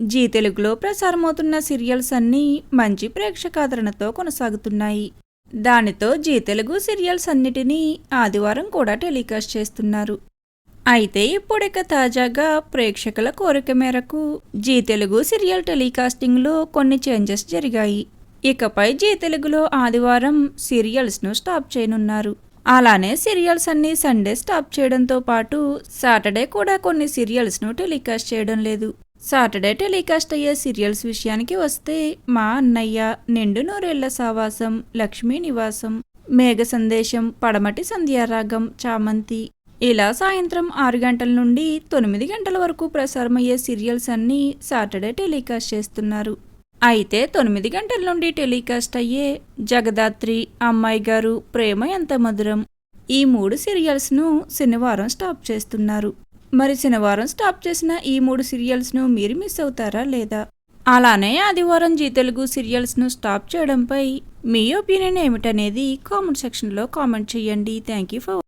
G తెలుగులో ప్రసారమవుతున్న serials అన్నీ మంచి ప్రేక్షకాదరణతో కొనసాగుతున్నాయి. దానితో జీ తెలుగు సీరియల్స్ అన్నిటినీ ఆదివారం కూడా టెలికాస్ట్ చేస్తున్నారు. అయితే ఇప్పుడిక తాజాగా ప్రేక్షకుల కోరిక మేరకు జీ తెలుగు సీరియల్ టెలికాస్టింగ్లో కొన్ని చేంజెస్ జరిగాయి. ఇకపై జీ తెలుగులో ఆదివారం సీరియల్స్ను స్టాప్ చేయనున్నారు. అలానే సీరియల్స్ అన్ని సండే స్టాప్ చేయడంతో పాటు సాటర్డే కూడా కొన్ని సీరియల్స్ను టెలికాస్ట్ చేయడం లేదు. సాటర్డే టెలికాస్ట్ అయ్యే సీరియల్స్ విషయానికి వస్తే మా అన్నయ్య నిండు నూరేళ్ళ సావాసం లక్ష్మీ నివాసం మేఘ సందేశం పడమటి సంధ్యారాగం చామంతి. ఇలా సాయంత్రం ఆరు గంటల నుండి తొమ్మిది గంటల వరకు ప్రసారమయ్యే సీరియల్స్ అన్నీ సాటర్డే టెలికాస్ట్ చేస్తున్నారు. అయితే తొమ్మిది గంటల నుండి టెలికాస్ట్ అయ్యే జగదాత్రి అమ్మాయి గారు ప్రేమ ఎంత మధురం. ఈ మూడు సీరియల్స్ను శనివారం స్టాప్ చేస్తున్నారు. మరి శనివారం స్టాప్ చేసిన ఈ మూడు సీరియల్స్ను మీరు మిస్ అవుతారా లేదా? అలానే ఆదివారం జీ తెలుగు సీరియల్స్ను స్టాప్ చేయడంపై మీ ఒపీనియన్ ఏమిటనేది కామెంట్ సెక్షన్లో కామెంట్ చేయండి. Thank you for